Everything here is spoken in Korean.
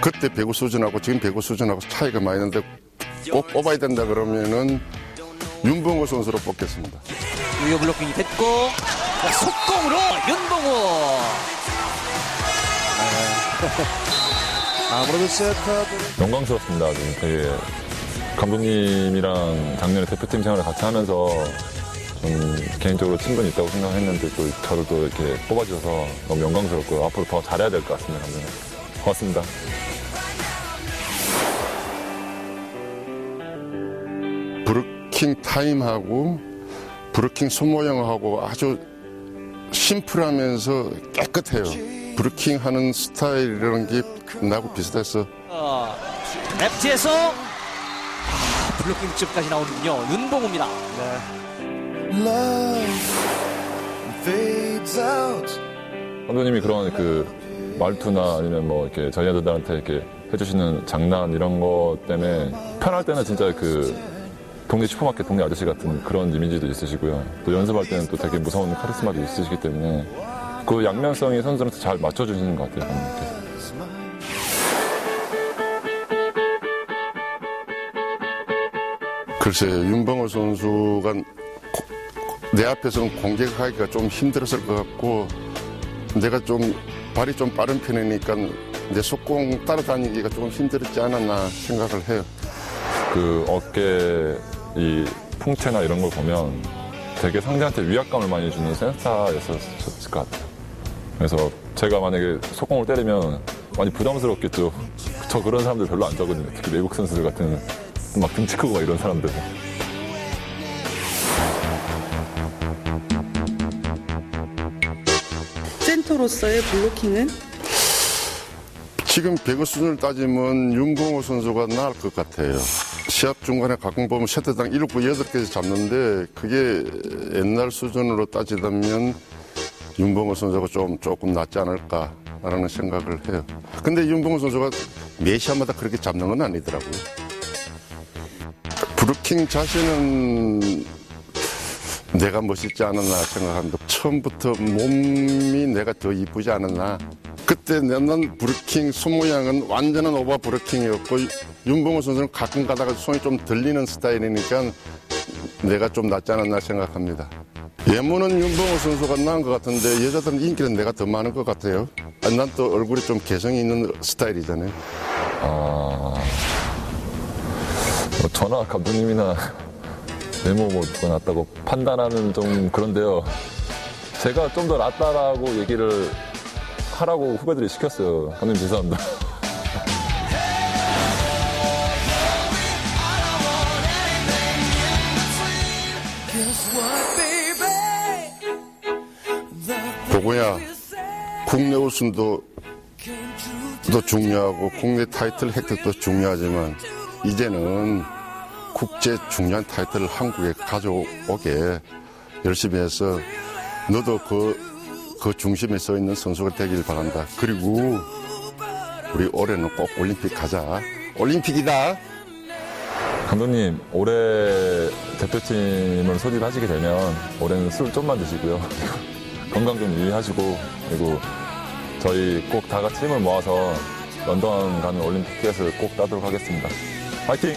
그때 배구 수준하고 지금 배구 수준하고 차이가 많이 나는데 꼭 뽑아야 된다 그러면은 윤봉호 선수로 뽑겠습니다. 우여 블로킹이 됐고 자, 속공으로 윤봉우 아무래도 세타들은 영광스럽습니다. 지금 되게 감독님이랑 작년에 대표팀 생활을 같이 하면서 좀 개인적으로 친분이 있다고 생각했는데 또 저를 또 이렇게 뽑아주셔서 너무 영광스럽고요. 앞으로 더 잘해야 될 것 같습니다. 감독님. 고맙습니다. 브루킹 타임하고 브루킹 손모양하고 아주 심플하면서 깨끗해요. 브루킹 하는 스타일이라는 게 나하고 비슷해서 어, 랩지에서 아, 블로킹 득점까지 나오는군요 윤봉우입니다 love fades out. 감독님이 그런 그 말투나 아니면 뭐 이렇게 저희들한테 이렇게 해주시는 장난 이런 것 때문에 편할 때는 진짜 그 동네 슈퍼마켓 동네 아저씨 같은 그런 이미지도 있으시고요. 또 연습할 때는 또 되게 무서운 카리스마도 있으시기 때문에 그 양면성이 선수들한테 잘 맞춰주시는 것 같아요. 감독님께. 글쎄 윤봉호 선수가 고- 내 앞에서는 공격하기가 좀 힘들었을 것 같고 내가 좀 발이 좀 빠른 편이니까 내 속공 따라다니기가 조금 힘들었지 않았나 생각을 해요. 그 어깨 이 풍채나 이런 걸 보면 되게 상대한테 위압감을 많이 주는 센스타였었을 것 같아요. 그래서 제가 만약에 속공을 때리면 많이 부담스럽겠죠. 저 그런 사람들 별로 안 좋아하거든요. 특히 외국 선수들 같은 막 등치 크고 막 이런 사람들. 센터로서의 블로킹은 지금 배구 수준을 따지면 윤봉호 선수가 나을 것 같아요. 시합 중간에 가끔 보면 세트당 7구 8개씩 잡는데 그게 옛날 수준으로 따지다면 윤봉호 선수가 좀 조금 낫지 않을까라는 생각을 해요. 근데 윤봉호 선수가 매 시합마다 그렇게 잡는 건 아니더라고요. 브루킹 자신은 내가 멋있지 않았나 생각합니다. 처음부터 몸이 내가 더 이쁘지 않았나. 그때 난 브루킹 손 모양은 완전한 오버 브루킹이었고 윤봉호 선수는 가끔 가다가 손이 좀 들리는 스타일이니까 내가 좀 낫지 않았나 생각합니다. 외모는 윤봉호 선수가 나은 것 같은데 여자들은 인기는 내가 더 많은 것 같아요. 난 또 얼굴이 좀 개성이 있는 스타일이잖아요. 아, 뭐 저나 감독님이나 외모 뭐 누가 낫다고 판단하는 좀 그런데요. 제가 좀 더 낫다라고 얘기를 하라고 후배들이 시켰어요. 감독님 죄송합니다. 보고야 국내 우승도. 도 중요하고 국내 타이틀 획득도 중요하지만 이제는 국제 중요한 타이틀을 한국에 가져오게 열심히 해서 너도 그, 그 중심에 서 있는 선수가 되길 바란다. 그리고 우리 올해는 꼭 올림픽 가자. 올림픽이다. 감독님, 올해 대표팀을 소집하시게 되면 올해는 술 좀만 드시고요. 건강 좀 유의하시고 그리고 저희 꼭 다 같이 힘을 모아서 런던 가는 올림픽 티켓을 꼭 따도록 하겠습니다. 파이팅!